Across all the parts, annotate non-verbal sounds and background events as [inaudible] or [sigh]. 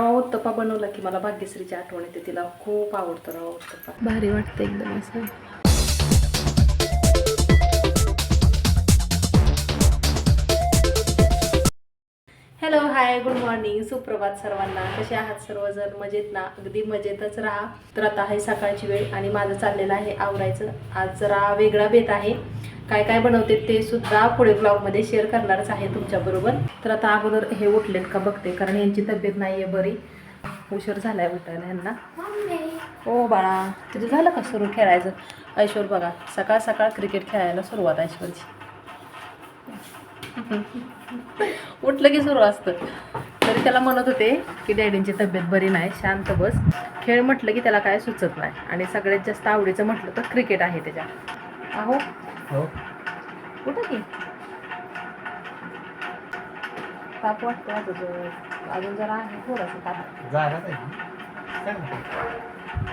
रवा उत्तप्पा बनवला की मला भाग्यश्रीची आठवण येते. तिला खूप आवडतं रवा उत्तप्पा. भारी वाटतं एकदम असं. हॅलो हाय गुड मॉर्निंग सुप्रभात सर्वांना. कसे आहात सर्वजण? मजेत ना? अगदी मजेतच राहा. तर आता आहे सकाळची वेळ आणि माझं चाललेलं आहे आवरायचं. आज जरा वेगळा बेत आहे. काय काय बनवते ते सुद्धा पुढे ब्लॉगमध्ये शेअर करणारच आहे तुमच्याबरोबर. तर आता अगोदर हे उठलेत का बघते कारण यांची तब्येत नाही आहे बरी. उशीर झालाय उठायला यांना. हो बाळा तुझं झालं का सुरू खेळायचं? ऐश्वर बघा सकाळ सकाळ क्रिकेट खेळायला सुरुवात ऐश्वरची. [laughs] उठलं की सुरू असतं. तरी त्याला म्हणत होते की डॅडींची तब्येत बरी नाही शांत बस. खेळ म्हटलं की त्याला काय सुचत नाही. आणि सगळ्यात जास्त आवडीचं म्हटलं तर क्रिकेट आहे त्याच्या. अहो हो. कुठं की ताप वाटतो अजून अजून जरा आहे थोडासा ताप. ना.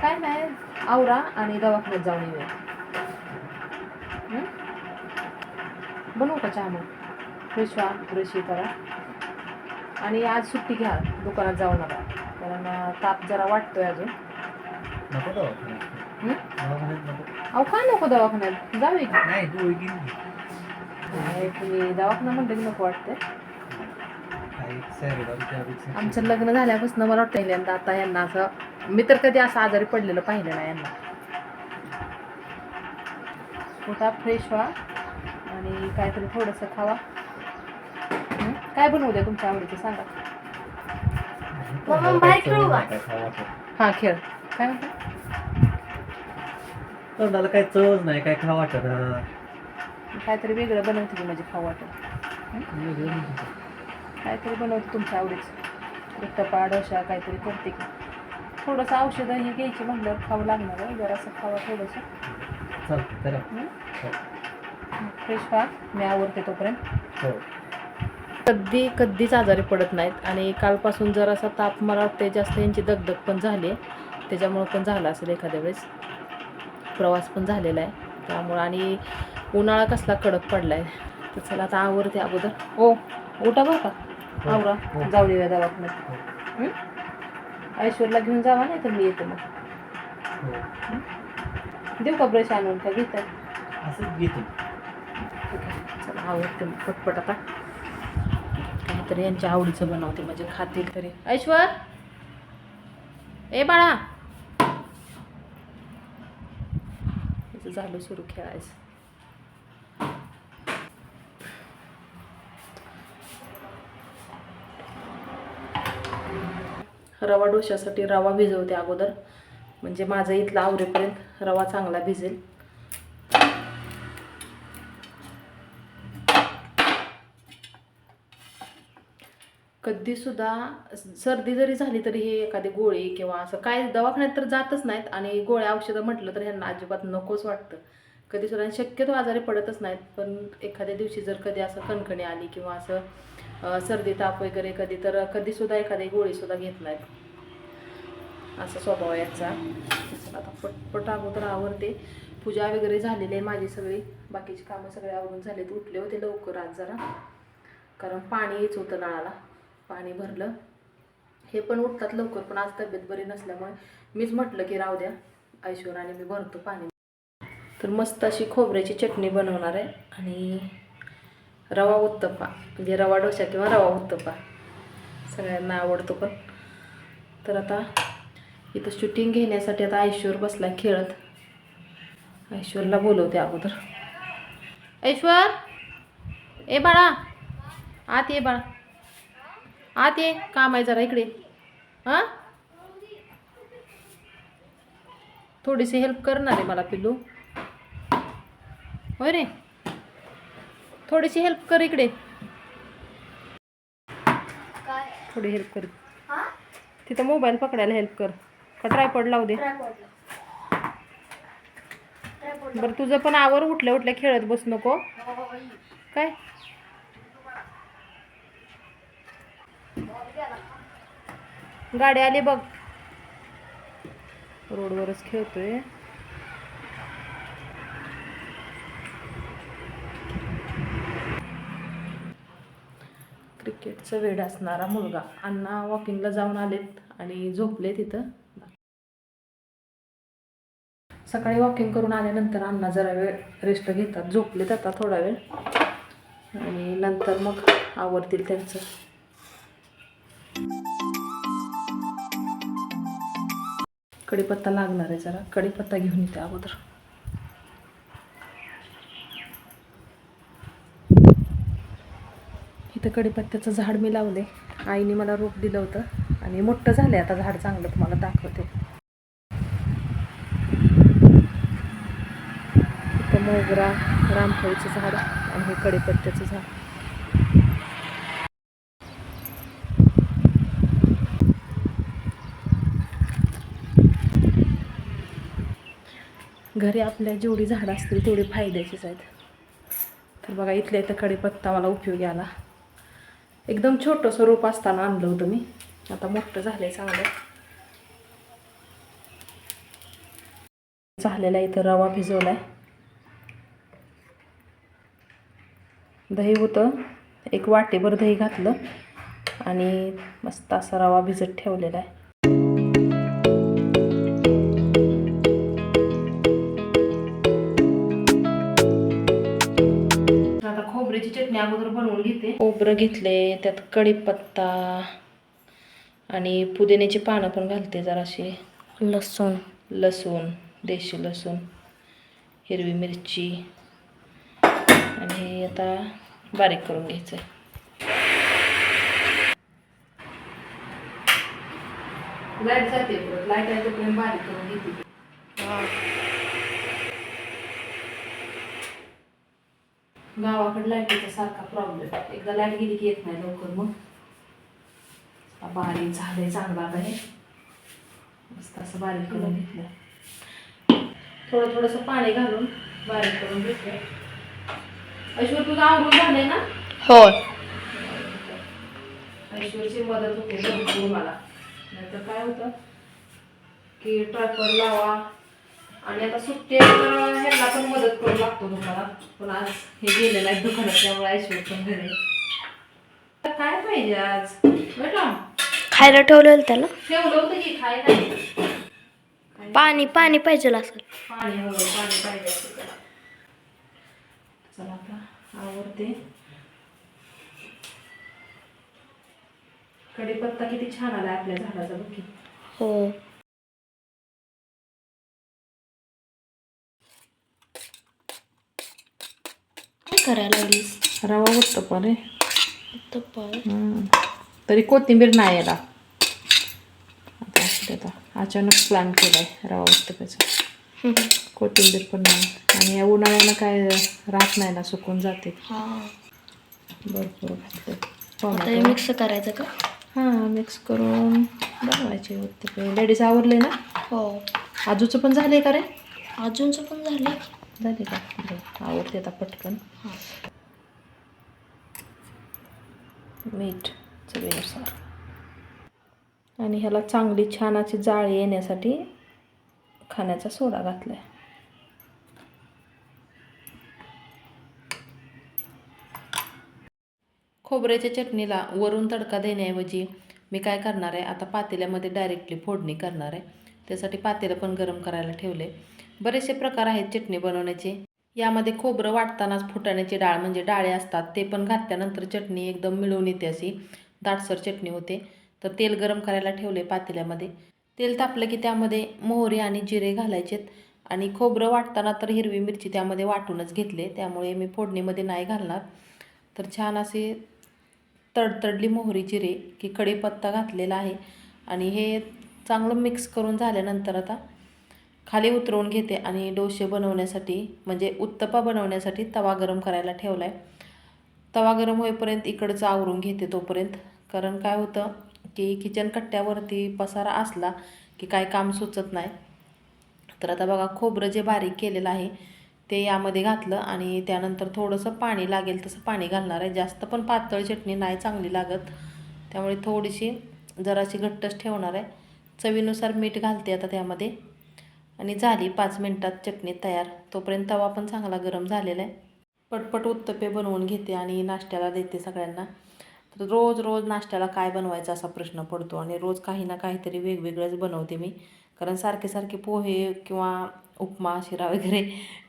काय नाही आवरा आणि दवाखान्यात जाऊन येऊया. हं? बनवू का चहा मग? फ्रेश व्हा ब्रशी करा. आणि आज सुट्टी घ्या दुकानात जाऊ नका. कारण अं, ताप जरा वाटतोय अजून. नको दवाखान्यात. हं? अहो का नको दवाखान्यात जाऊया की नाही गोळी गेली नाही, तुम्ही दवाखाना म्हणलं की नको वाटतंय आमचं लग्न झाल्यापासून मला वाटतं पहिल्यांदा आता यांना असं मी तर कधी असं आजारी पडलेलं पाहिलं नाही यांना पोटा फ्रेश व्हा आणि काहीतरी थोडंसं खावा हं? काय बनवू तुमच्या आवडीचं सांगा वाटत. हां खेळ काय म्हणता तोंडाला काही चवच नाही काय खावं वाटत. काहीतरी वेगळं बनवते की म्हणजे खाऊ वाटत. काहीतरी बनवते तुमच्या आवडीचं. उत्तप्पा डोसा काहीतरी करते की. थोडंसं औषधं ही घ्यायची म्हटल्यावर खावं लागणार आहे. जरासं खावा थोडंसं. चालतं करा हं? फ्रेश व्हा मी आवडते तोपर्यंत. हो. कधी कधीच आजारी पडत नाहीत. आणि कालपासून जरासा ताप मला वाटते जास्त यांची दगदग पण झाली. आहे त्याच्यामुळं पण झालं असेल एखाद्या वेळेस. प्रवास पण झालेला आहे. त्यामुळं आणि उन्हाळा कसला कडक पडला आहे तर चला आता आवरते अगोदर. ओ उठा बरं का? हो. आवरा. हो. जाऊ देऊया दवाखान्यात. हं? ऐश्वरला घेऊन जावा नाही तर मी येते मग. देऊ का ब्रश आणून? का असंच घेतो. चला आवडते मग पटपट आता. काहीतरी यांच्या आवडीचं बनवते. म्हणजे खातील तरी. ऐश्वर? ए बाळा! झालो सुरू खेळायचं. रवा डोशासाठी रवा भिजवते अगोदर. म्हणजे माझं इथलं आवरेपर्यंत रवा चांगला भिजेल. कधीसुद्धा सर्दी जरी झाली तरी हे एखादी गोळी किंवा असं काय दवाखान्यात तर जातच नाहीत आणि गोळ्या औषधं म्हटलं तर ह्यांना अजिबात नकोच वाटतं. कधीसुद्धा शक्यतो आजारी पडतच नाहीत पण एखाद्या दिवशी जर कधी असं कणकणी आली किंवा असं सर्दी ताप वगैरे कधी तर कधीसुद्धा एखादी गोळीसुद्धा घेत नाहीत. असा स्वभाव याचा. आता पटपट अगोदर आवडते पूजा वगैरे झालेली आहे माझी सगळी. बाकीची कामं सगळे आवरून झालेत. उठले होते लवकर आज जरा. कारण पाणी येच होतं नळाला. पाणी भरलं. हे पण उठतात लवकर पण आज तब्येत बरी नसल्यामुळे मीच म्हटलं की राहू द्या ऐश्वर आणि मी भरतो पाणी. तर मस्त अशी खोबऱ्याची चटणी बनवणार आहे आणि रवा उत्तप्पा म्हणजे रवा डोसा किंवा रवा उत्तप्पा. सगळ्यांना आवडतो पण. तर आता इथं शूटिंग घेण्यासाठी आता ऐश्वर बसला खेळत. ऐश्वरला बोलवते अगोदर. ऐश्वर! ए बाळा! आत ये बाळा. आत ये काम आहे जरा इकडे. हां? थोडीशी हेल्प करणार आहे मला पिल्लू. होय रे. थोडीशी हेल्प कर इकडे. थोडी हेल्प कर. तिथं मोबाईल पकडायला हेल्प कर. का ट्रायपॉड लावू दे? बरं तुझं पण आवर उठल्या उठल्या खेळत बस नको. काय? गाडी आली बघ. रोडवरच खेळतोय. क्रिकेटचा वेळ असणारा मुलगा. अण्णा वॉकिंगला जाऊन आलेत आणि झोपले तिथं सकाळी वॉकिंग करून आल्यानंतर अण्णा जरा वेळ रेस्ट घेतात. झोपले आता थोडा वेळ. आणि नंतर मग आवडतील त्यांचं. कढीपत्ता लागणार आहे जरा. कढीपत्ता घेऊन येते अगोदर. इथं कढीपत्त्याचं झाड मी लावले आईने मला रोप दिलं होतं आणि मोठं झालं आता झाड चांगलं तुम्हाला दाखवते. इथं मोगरा रामफळीचं झाड आणि हे कढीपत्त्याचं झाड. घरी आपल्या जेवढी झाडं असतील तेवढी फायद्याचीच आहेत. तर बघा इथल्या इथं कढीपत्ता मला उपयोगी आला. एकदम छोटंसं रोप असताना आणलं होतं मी. आता मोठं झालंय चांगलं. झालेला इथं रवा भिजवलाय. दही होतं. एक वाटेभर दही घातलं आणि मस्त असा रवा भिजत ठेवलेला आहे. खोबऱ्याची चटणी अगोदर बनवून घेते. खोबरं घेतले त्यात कढीपत्ता आणि पुदिन्याची पानं पण घालते जराशी. लसूण. लसूण देशी लसूण हिरवी मिरची आणि आता बारीक करून घ्यायचं आहे लाइट जाते परत. लाइट आहे तोपर्यंत बारीक करून घेते. गावाकडे लाईटीचा सारखा प्रॉब्लेम एकदा लाइट गेली की येत नाही लवकर मग. आता बारीक झालंय चांगला आता हे. मस्त असं बारीक करून घेतलं. थोडं थोडंसं पाणी घालून बारीक करून घेतलं ऐश्वर तुझं आवरून झालंय ना? होय. ऐश्वरची मदत होते भरपूर मला. नाहीतर काय होतं? की ट्रॅक्टर लावा आणि आता सुट्टी आहे ह्यांना पण मदत करू लागतो तुम्हाला पण आज हे गेले नाही दुकानात त्यामुळे ऐश्वर पण घरी आहे. काय पाहिजे आज? बेटा खायला ठेवलेलं त्याला? ठेवलं होतं की खाय नाही. पाणी पाणी पाहिजे असेल. पाणी हवं पाणी पाहिजे असतं त्याला चला आता आवडते कढीपत्ता किती छान आला आपल्या झाडाचा बघ हो काय करायला लागलीस? रवा पण रे. तर पण तरी कोथिंबीर नाही याला आता असू दे आता. अचानक प्लॅन केलाय रवा उत्तप्याचा. कोथिंबीर पण नाही. आणि या उन्हाळ्यानं काय राहत नाही ना सुकून जाते. हा. भरपूर घातले आता हे टोमॅटो. मिक्स करायचं का? हां मिक्स करून बनवायचे उत्तपे. लेडीज आवरले ना? हो. आजूचं पण झाले का रे? अजूनच पण झाले. झाले का? आवडते आता पटकन. मीठ चवीनुसार. आणि ह्याला चांगली छान अशी जाळी येण्यासाठी खाण्याचा सोडा घातला आहे खोबऱ्याच्या चटणीला वरून तडका देण्याऐवजी मी काय करणार आहे आता पातेल्यामध्ये डायरेक्टली फोडणी करणार आहे. त्यासाठी पातेलं पण गरम करायला ठेवले बरेचसे प्रकार आहेत चटणी बनवण्याचे. यामध्ये खोबरं वाटतानाच फुटाण्याची डाळ म्हणजे डाळे असतात ते पण घातल्यानंतर चटणी एकदम मिळून येते अशी दाटसर चटणी होते. तर तेल गरम करायला ठेवले पातेल्यामध्ये. तेल तापलं की त्यामध्ये मोहरी आणि जिरे घालायचेत आणि खोबरं वाटताना तर हिरवी मिरची त्यामध्ये वाटूनच घेतले त्यामुळे मी फोडणीमध्ये नाही घालणार. तर छान असे तडतडली मोहरी जिरे की कढीपत्ता घातलेला आहे आणि हे चांगलं मिक्स करून झाल्यानंतर आता खाली उतरवून घेते आणि डोसे बनवण्यासाठी म्हणजे उत्तपा बनवण्यासाठी तवा गरम करायला ठेवला आहे तवा गरम होईपर्यंत इकडचं आवरून घेते तोपर्यंत. कारण काय होतं की किचन कट्ट्यावरती पसारा असला की काय काम सुचत नाही. तर आता बघा खोबरं जे बारीक केलेलं आहे ते यामध्ये घातलं आणि त्यानंतर थोडंसं पाणी लागेल तसं पाणी घालणार आहे. जास्त पण पातळ चटणी नाही चांगली लागत. त्यामुळे थोडीशी जराशी घट्टच ठेवणार आहे. चवीनुसार मीठ घालते आता त्यामध्ये. आणि झाली पाच मिनटात चटणी तयार. तोपर्यंत तवा पण चांगला गरम झालेला आहे. पटपट उत्तपे बनवून घेते आणि नाश्त्याला देते सगळ्यांना. तर रोज रोज नाश्त्याला काय बनवायचा असा प्रश्न पडतो आणि रोज काही ना काहीतरी वेगवेगळंच बनवते मी. कारण सारखे सारखे पोहे किंवा उपमा शिरा वगैरे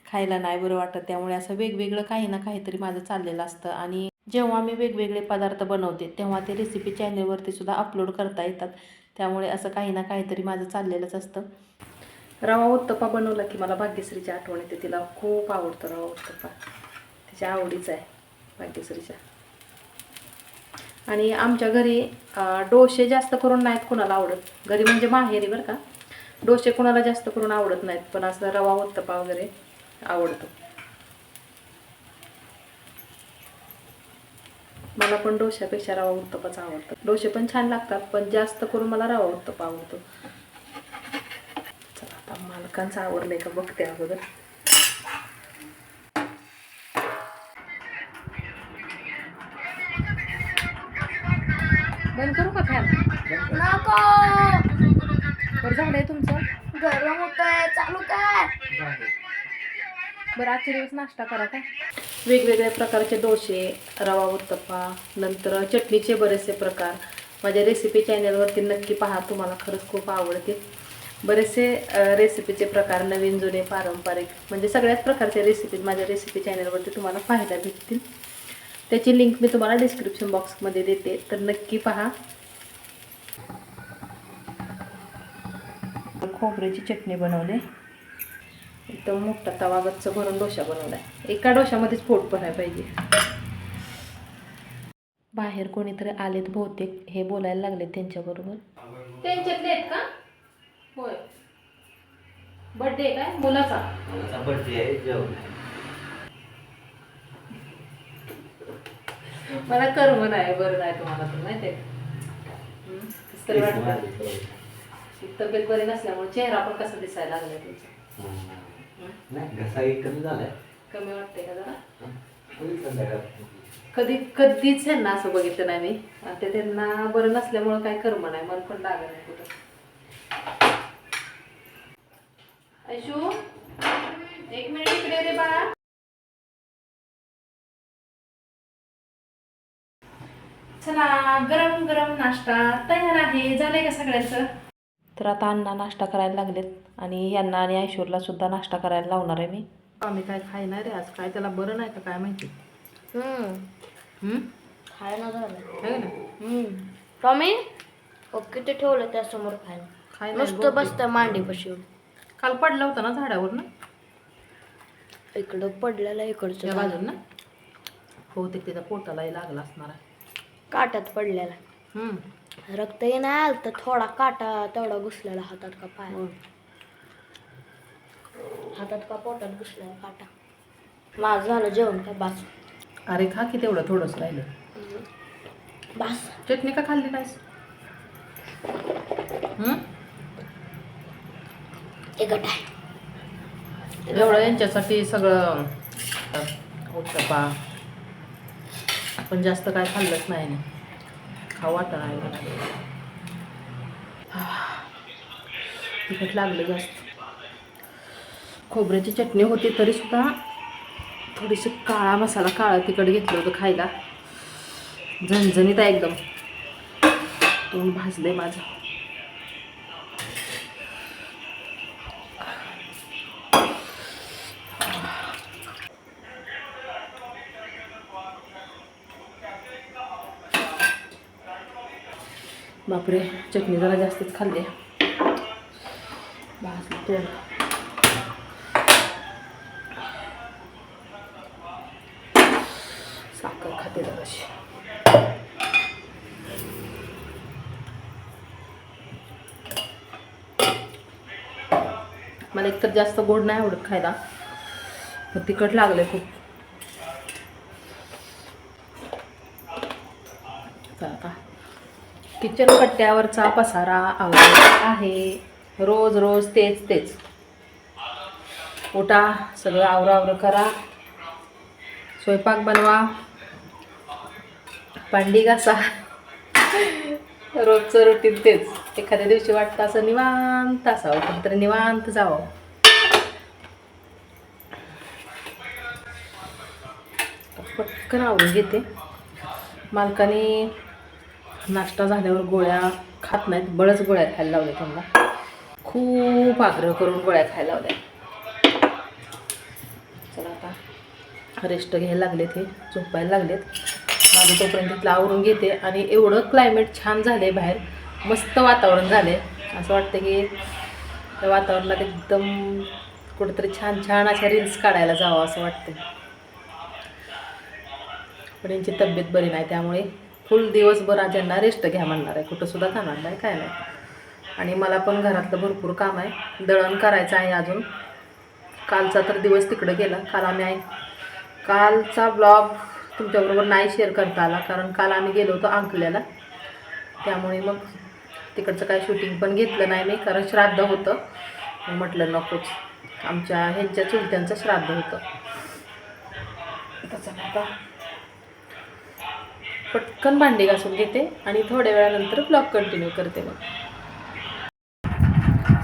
खायला नाही बरं वाटत. त्यामुळे असं वेगवेगळं काही ना काहीतरी माझं चाललेलं असतं. आणि जेव्हा मी वेगवेगळे पदार्थ बनवते तेव्हा ते रेसिपी चॅनलवरती सुद्धा अपलोड करता येतात. त्यामुळे असं काही ना काहीतरी माझं चाललेलंच असतं. रवा उत्तप्पा बनवला की मला भाग्यश्रीची आठवण येते. तिला खूप आवडतं रवा उत्तप्पा. तिच्या आवडीचा आहे भाग्यश्रीच्या. आणि आमच्या घरी डोसे जास्त करून नाहीत कोणाला आवडत. घरी म्हणजे माहेरी बरं का. डोसे कोणाला जास्त करून आवडत नाहीत पण असं रवा उत्तप्पा वगैरे आवडतो. मला पण डोश्यापेक्षा रवा उत्तपाच आवडतो. डोसे पण छान लागतात पण जास्त करून मला रवा उत्तपा आवडतो. मालकांचं आवडलंय का बघते अगोदर. बंद करू का फॅन? नको. बरं झालंय तुमचं? गरम होतंय. चालू काय बरं आजचे दिवस नाश्ता करा का? वेगवेगळ्या प्रकारचे डोसे रवा उत्तप्पा नंतर चटणीचे बरेचसे प्रकार. माझ्या रेसिपी चॅनलवरती नक्की पहा तुम्हाला खरंच खूप आवडतील. बरेचसे रेसिपीचे प्रकार नवीन जुने पारंपरिक म्हणजे सगळ्याच प्रकारचे रेसिपी माझ्या रेसिपी चॅनलवरती तुम्हाला पाहायला भेटतील. त्याची लिंक मी तुम्हाला डिस्क्रिप्शन बॉक्समध्ये देते. तर नक्की पहा. खोबऱ्याची चटणी बनवली. एकदम मोठा तवा गच्च भरून डोसा बनवलाय. एका डोशामध्येच पोट भरायला पाहिजे. बाहेर कोणीतरी आलेत बहुतेक. हे बोलायला लागले त्यांच्याबरोबर. त्यांच्यातले आहेत का? होय. बर्थडे काय? मुलाचा. मुलाचा बर्थडे आहे जेवण मला कर्म नाही बरं नाही तुम्हाला तर माहिती आहे का? हं? कसं तरी वाटतं. तब्येत बरी नसल्यामुळे चेहरा पण कसा दिसायला लागलाय तुमचा. नाही घसा एक कमी झालाय. कमी वाटते का जरा? होईल संध्याकाळ. कधी कधीच ह्यांना असं बघितलं नाही मी. आणि ते त्यांना बरं नसल्यामुळं काय कर्म नाही मन पण लागलं नाही कुठं. ऐशू एक मिनिट इकडे रे बाळा. चला गरम गरम नाश्ता तयार आहे. झालंय का सगळ्यांचं? तर आता अण्णा नाश्ता करायला लागलेत आणि यांना आणि ऐश्वर्याला सुद्धा नाश्ता करायला लावणार आहे मी. आम्ही काय खायणार रे आज? काय त्याला बरं नाही का? काय माहिती? खायला झालं ना हम्म. टॉमी ओके ते ठेवलं त्यासमोर खायला. खाय मस्त बसतं मांडीपाशी. येऊन. काल पडला होता ना झाडावर ना इकडं पडलेलं इकडचं त्या झालं. बाजून? ना हो ते त्याच्या पोटालाही लागला असणार आहे. काट्यात पडलेला हम्म. रक्त ये नाही आलं तर थोडा काटा तेवढा घुसलेला हातात का पाय. हातात का पोटात घुसलेला काटा. माझं झालं जेवण का बास? अरे खा की तेवढं थोडंच राहिलं. बास. चटणी का खाल्ली नाहीस? हम्म? एकट आहे. एवढं यांच्यासाठी सगळं उत्तपा आपण जास्त काय खाल्लंच नाही ना. खाऊ आता नाही तिखट लागलं जास्त. खोबऱ्याची चटणी होती तरी सुद्धा थोडीशी काळा मसाला काळा तिखट घेतलं होतं खायला. झणझणीत आहे एकदम. तोंड भाजले माझं. बापरे चटणी जरा जास्तच खाल्ली. भाजली तोंड साखर खाते जराशी. मला एकतर जास्त गोड नाही आवडत खायला पण तिखट लागलंय खूप चला आता किचन कट्ट्यावरचा पसारा आवडत आहे. रोज रोज तेच तेच. उठा सगळं आवरावर करा. स्वयंपाक बनवा. भांडी घासा. रोजचं रुटीन तेच. एखाद्या दिवशी वाटतं असं निवांत असावं कुठेतरी निवांत जावं. पटकन आवडून घेते. मालकाने नाश्ता झाल्यावर गोळ्या खात नाहीत बळच गोळ्या खायला लावल्या त्यांना. खूप आग्रह करून गोळ्या खायला लावल्या चला आता रेस्ट घ्यायला लागलेत हे झोपायला लागलेत. माझं तोपर्यंत तिथलं आवरून घेते आणि एवढं क्लायमेट छान झालं आहे बाहेर मस्त वातावरण झालं आहे असं वाटतं की त्या वातावरणात एकदम कुठेतरी छान छान अशा रील्स काढायला जावं असं वाटतं पण यांची तब्येत बरी नाही त्यामुळे फुल दिवसभर आज रेस्ट घ्या म्हणणार आहे. कुठंसुद्धा थांबणार नाही काय नाही. आणि मला पण घरातलं भरपूर काम आहे. दळण करायचं आहे अजून. कालचा तर दिवस तिकडं गेला. काल आम्ही आहे. कालचा ब्लॉग तुमच्याबरोबर नाही शेअर करता आला. कारण काल आम्ही गेलो होतो अंकल्याला. त्यामुळे मग तिकडचं काय शूटिंग पण घेतलं नाही मी. कारण श्राद्ध होतं. म्हटलं नकोच. आमच्या ह्यांच्या चुलत्यांचं श्राद्ध होतं. त्याचं आता पटकन भांडी घासून घेते आणि थोड्या वेळानंतर ब्लॉग कंटिन्यू करते मग.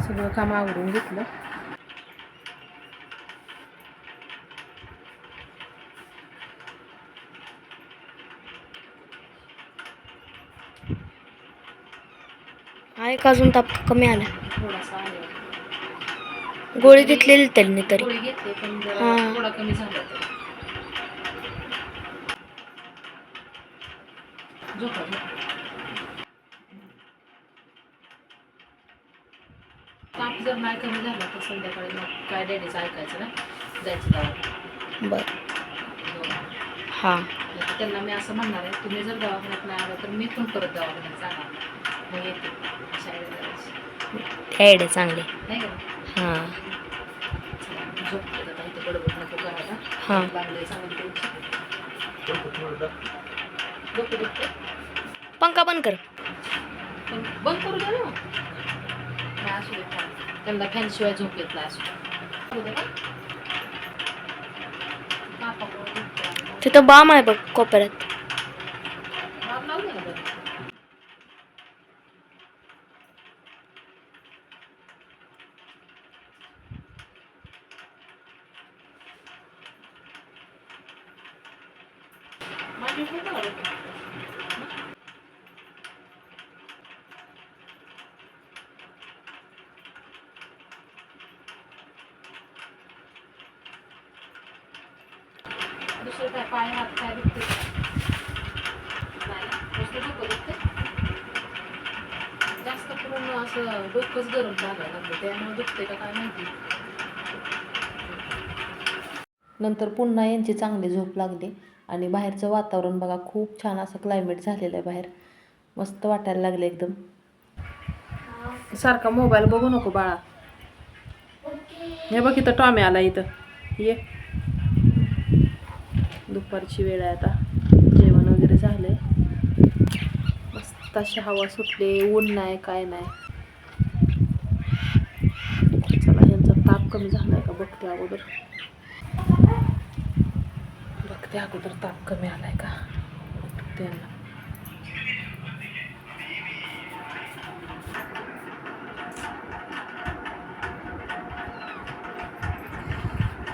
सगळं काम आवरून घेतलं. आहे का अजून ताप कमी आला. थोडासा गोळी घेतलेली त्यांनी तरी. हां. थोडा कमी झाला तरी झोपा ताप जर नाही कमी झाला तर संध्याकाळी मग काय डॅडीचं ऐकायचं ना जायचं दवाखान्यात. बर हां त्यांना मी असं म्हणणार आहे तुम्ही जर दवाखान्यात नाही आला तर मी पण परत दवाखान्यात जाणार मग येते. हे आयडिया चांगले नाही का हां झोपले आता इथे बडबड नको करायला हां लागले चांगली पंखा बंद कर. बंद करू दे ना. असू. त्यांना फॅन शिवाय झोप येत नाही असू. तिथं बाम आहे बघ कोपऱ्यात बाम लावू दे ना बरं. माझी खूप आवडते. दुसरं काय पाय हात काय दुखते नाही ना? दुसरं डोकं दुखते जास्त करून खूपच धरून गरम लागायला लागलं त्यामुळे दुखते का काय माहिती. नंतर पुन्हा यांची चांगली झोप लागली आणि बाहेरचं वातावरण बघा खूप छान असं क्लायमेट झालेलं आहे बाहेर. मस्त वाटायला लागलं एकदम. सारखा मोबाईल बघू नको बाळा. हे बघ इथं टॉमे आला इथं. ये. दुपारची वेळ आहे आता. जेवण वगैरे झालंय. मस्त अशी हवा सुटली ऊन नाही काय नाही. कमी ताप कमी झालाय का? बघते अगोदर. बघते अगोदर ताप कमी आलाय का? त्यांना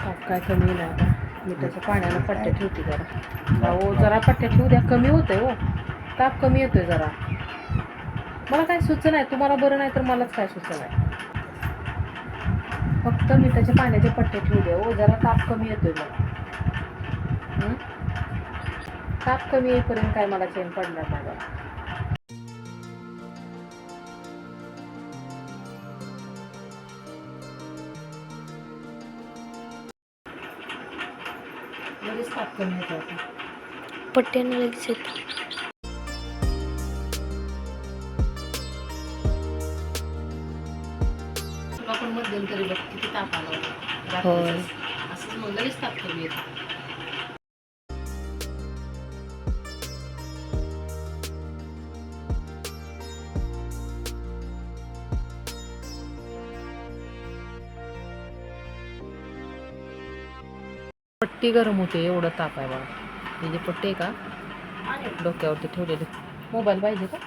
ताप काय कमी नाही आता. मिठाच्या पाण्याला पट्ट्या ठेवते जरा. ओ जरा पट्ट्या ठेवू द्या. कमी होतंय हो. ताप कमी येतोय जरा. मला काय सुचन आहे? तुम्हाला बरं नाही तर मलाच काय सुचन आहे? फक्त मिठाच्या पाण्याचे पट्टे ठेवू द्या हो जरा ताप कमी येतोय मला ताप कमी येईपर्यंत काय मला चेन पडणार नाही बघा. लगेच ताप कमी येतो पट्ट्याने लगेच पण मध्यंतरी बघ किती ताप आला होता. असंच मग लगेच ताप कमी येतो. पट्टी गरम होते एवढं ताप आहे बघा हे जे पट्टी आहे का? डोक्यावरती ठेवलेली. मोबाईल पाहिजे का?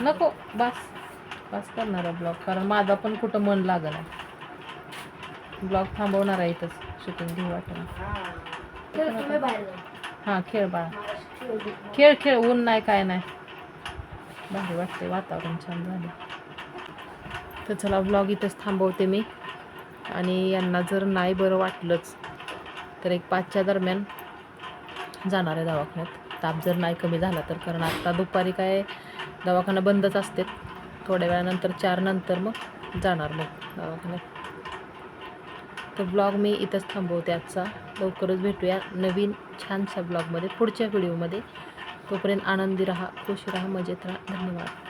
नको बस. बस करणार आहे ब्लॉग कारण माझा पण कुठं मन लागलं आहे. ब्लॉग थांबवणार आहे इथंच शूटिंग घेऊ जाऊ हां खेळ बाळा खेळ खेळ ऊन नाही काय नाही. भारी वाटते वातावरण छान झालं तर चला ब्लॉग इथंच थांबवते मी. आणि यांना जर नाही बरं वाटलंच तर एक पाचच्या दरम्यान जाणार आहे दवाखान्यात. ताप जर नाही कमी झाला तर कारण आत्ता दुपारी काय दवाखाना बंदच असते थोड्या वेळानंतर चार नंतर मग जाणार मग दवाखान्यात. तर ब्लॉग मी इथंच थांबवते आजचा. लवकरच भेटूया नवीन छानशा ब्लॉगमध्ये पुढच्या व्हिडिओमध्ये तोपर्यंत आनंदी राहा खुश राहा मजेत राहा. धन्यवाद.